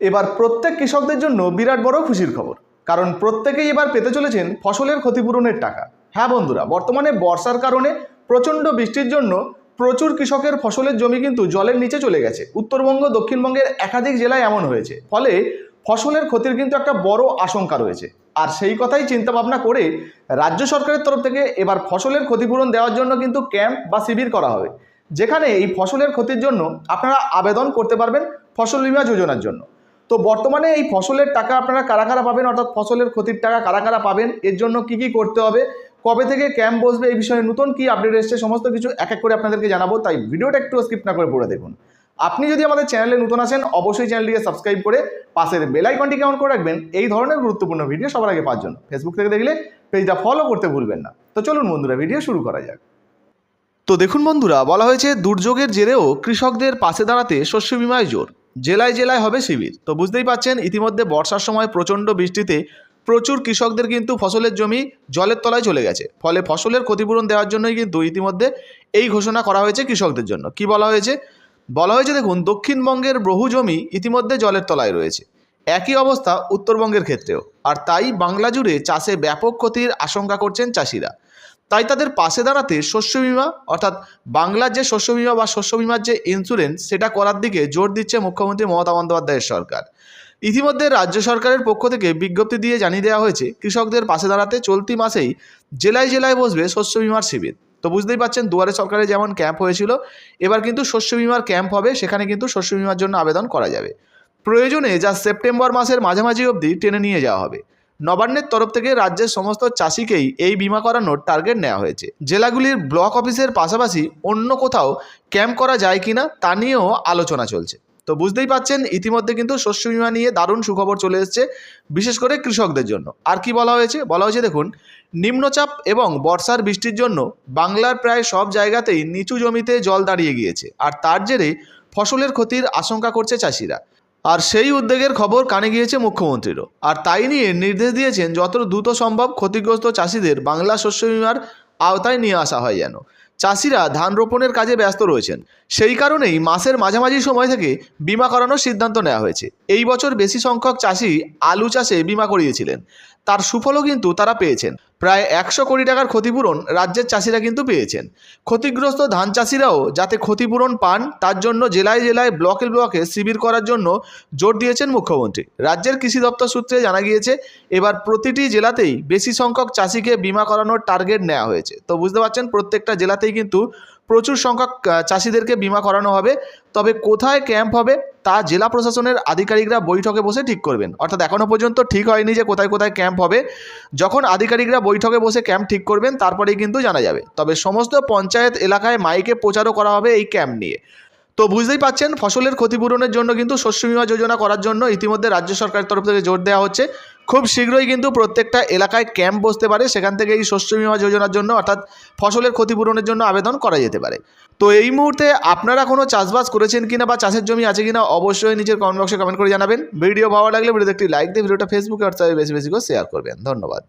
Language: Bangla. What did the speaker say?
এবার প্রত্যেক কৃষকদের জন্য বিরাট বড় খুশির খবর। কারণ প্রত্যেকেই এবার পেতে চলেছেন ফসলের ক্ষতিপূরণের টাকা। হ্যাঁ বন্ধুরা, বর্তমানে বর্ষার কারণে প্রচণ্ড বৃষ্টির জন্য প্রচুর কৃষকের ফসলের জমি কিন্তু জলের নিচে চলে গেছে। উত্তরবঙ্গ, দক্ষিণবঙ্গের একাধিক জেলায় এমন হয়েছে। ফলে ফসলের ক্ষতির কিন্তু একটা বড় আশঙ্কা রয়েছে। আর সেই কথাই চিন্তা ভাবনা করে রাজ্য সরকারের তরফ থেকে এবার ফসলের ক্ষতিপূরণ দেওয়ার জন্য কিন্তু ক্যাম্প বা শিবির করা হবে। যেখানে এই ফসলের ক্ষতির জন্য আপনারা আবেদন করতে পারবেন ফসল বীমা যোজনার জন্য। তো বর্তমানে এই ফসলের টাকা আপনারা কারা কারা পাবেন? অর্থাৎ ফসলের ক্ষতির টাকা কারা কারা পাবেন? এর জন্য কি কি করতে হবে? কবে থেকে ক্যাম্প বসবে? এই বিষয়ে নতুন কি আপডেট এসছে? সমস্ত কিছু এক এক করে আপনাদেরকে জানাব। তাই ভিডিওটা একটু স্কিপ না করে পড়ে দেখুন। আপনি যদি আমাদের চ্যানেলে নতুন আসেন, অবশ্যই চ্যানেলটিকে সাবস্ক্রাইব করে পাশের বেল আইকনটিকে অন করে রাখবেন। এই ধরনের গুরুত্বপূর্ণ ভিডিও সবার আগে পাঁচজন ফেসবুক থেকে দেখলে পেজটা ফলো করতে ভুলবেন না। তো চলুন বন্ধুরা ভিডিও শুরু করা যাক। তো দেখুন বন্ধুরা, বলা হয়েছে দুর্যোগের জেরেও কৃষকদের পাশে দাঁড়াতে শস্য বিমায় জোর। জেলায় জেলায় হবে শিবির। তো বুঝতেই পাচ্ছেন, ইতিমধ্যে বর্ষার সময় প্রচণ্ড বৃষ্টিতে প্রচুর কৃষকদের কিন্তু ফসলের জমি জলের তলায় চলে গেছে। ফলে ফসলের ক্ষতিপূরণ দেওয়ার জন্যই কিন্তু ইতিমধ্যে এই ঘোষণা করা হয়েছে কৃষকদের জন্য। কি বলা হয়েছে? বলা হয়েছে, দেখুন, দক্ষিণবঙ্গের বহু জমি ইতিমধ্যে জলের তলায় রয়েছে। একই অবস্থা উত্তরবঙ্গের ক্ষেত্রেও। আর তাই বাংলা জুড়ে চাষে ব্যাপক ক্ষতির আশঙ্কা করছেন চাষিরা। তাই তাদের পাশে দাঁড়াতে শস্য বিমা, অর্থাৎ বাংলার যে শস্য বিমা বা শস্য বিমার যে ইন্স্যুরেন্স সেটা করার দিকে জোর দিচ্ছে মুখ্যমন্ত্রী মমতা বন্দ্যোপাধ্যায়ের সরকার। ইতিমধ্যে রাজ্য সরকারের পক্ষ থেকে বিজ্ঞপ্তি দিয়ে জানিয়ে দেওয়া হয়েছে, কৃষকদের পাশে দাঁড়াতে চলতি মাসেই জেলায় জেলায় বসবে শস্য বিমার শিবির। তো বুঝতেই পাচ্ছেন, দুয়ারে সরকারে যেমন ক্যাম্প হয়েছিল, এবার কিন্তু শস্য বিমার ক্যাম্প হবে, সেখানে কিন্তু শস্য বিমার জন্য আবেদন করা যাবে। প্রয়োজনে যা সেপ্টেম্বর মাসের মাঝামাঝি অবধি টেনে নিয়ে যাওয়া হবে। নবান্নের তরফ থেকে রাজ্যের সমস্ত চাষিকেই এই বিমা করানোর টার্গেট নেওয়া হয়েছে। জেলাগুলির ব্লক অফিসের পাশাপাশি অন্য কোথাও ক্যাম্প করা যায় কিনা তা নিয়েও আলোচনা চলছে। তো বুঝতেই পাচ্ছেন, ইতিমধ্যে কিন্তু শস্য বিমা নিয়ে দারুণ সুখবর চলে এসেছে, বিশেষ করে কৃষকদের জন্য। আর কি বলা হয়েছে? বলা হয়েছে, দেখুন, নিম্নচাপ এবং বর্ষার বৃষ্টির জন্য বাংলার প্রায় সব জায়গাতেই নিচু জমিতে জল দাঁড়িয়ে গিয়েছে। আর তার জেরে ফসলের ক্ষতির আশঙ্কা করছে চাষিরা। আর সেই উদ্যোগের খবর কানে গিয়েছে মুখ্যমন্ত্রীরও। আর তাই নিয়ে নির্দেশ দিয়েছেন যত দ্রুত সম্ভব ক্ষতিগ্রস্ত চাষিদের বাংলা শস্য বিমার আওতায় নিয়ে আসা হয় যেন। চাষিরা ধান রোপণের কাজে ব্যস্ত রয়েছেন। সেই কারণেই মাসের মাঝামাঝি সময় থেকে বিমা করানোর সিদ্ধান্ত নেওয়া হয়েছে। এই বছর বেশি সংখ্যক চাষি আলু চাষে বিমা করিয়েছিলেন। তার সুফলও কিন্তু তারা পেয়েছেন। প্রায় একশো কোটি টাকার ক্ষতিপূরণ রাজ্যের চাষিরা কিন্তু পেয়েছেন। ক্ষতিগ্রস্ত ধান চাষিরাও যাতে ক্ষতিপূরণ পান, তার জন্য জেলায় জেলায় ব্লকে ব্লকে শিবির করার জন্য জোর দিয়েছেন মুখ্যমন্ত্রী। রাজ্যের কৃষি দপ্তর সূত্রে জানা গিয়েছে, এবার প্রতিটি জেলাতেই বেশি সংখ্যক চাষিকে বিমা করানোর টার্গেট নেওয়া হয়েছে। তো বুঝতে পারছেন, প্রত্যেকটা জেলাতেই কিন্তু প্রচুর সংখ্যক চাষিদেরকে বিমা করানো হবে। তবে কোথায় ক্যাম্প হবে তা জেলা প্রশাসনের আধিকারিকরা বৈঠকে বসে ঠিক করবেন। অর্থাৎ এখনও পর্যন্ত ঠিক হয়নি যে কোথায় কোথায় ক্যাম্প হবে। যখন আধিকারিকরা বৈঠকে বসে ক্যাম্প ঠিক করবেন, তারপরেই কিন্তু জানা যাবে। তবে সমস্ত পঞ্চায়েত এলাকায় মাইকে প্রচারও করা হবে এই ক্যাম্প নিয়ে। তো বুঝতেই পাচ্ছেন, ফসলের ক্ষতিপূরণের জন্য কিন্তু শস্য বিমা যোজনা করার জন্য ইতিমধ্যে রাজ্য সরকারের তরফ থেকে জোর দেওয়া হচ্ছে। খুব শীঘ্রই কিন্তু প্রত্যেকটা এলাকায় ক্যাম্প বসতে পারে। সেখান থেকে এই শস্য বিমা যোজনার জন্য অর্থাৎ ফসলের ক্ষতিপূরণের জন্য আবেদন করা যেতে পারে। তো এই মুহূর্তে আপনারা কোনো চাষবাস করেছেন কিনা বা চাষের জমি আছে কিনা অবশ্যই নিজের কমেন্ট বক্সে কমেন্ট করে জানাবেন। ভিডিও ভালো লাগলে ভিডিওতে একটি লাইক দিয়ে ভিডিওটা ফেসবুকে হোয়াটসঅ্যাপে বেশি বেশি করে শেয়ার করবেন। ধন্যবাদ।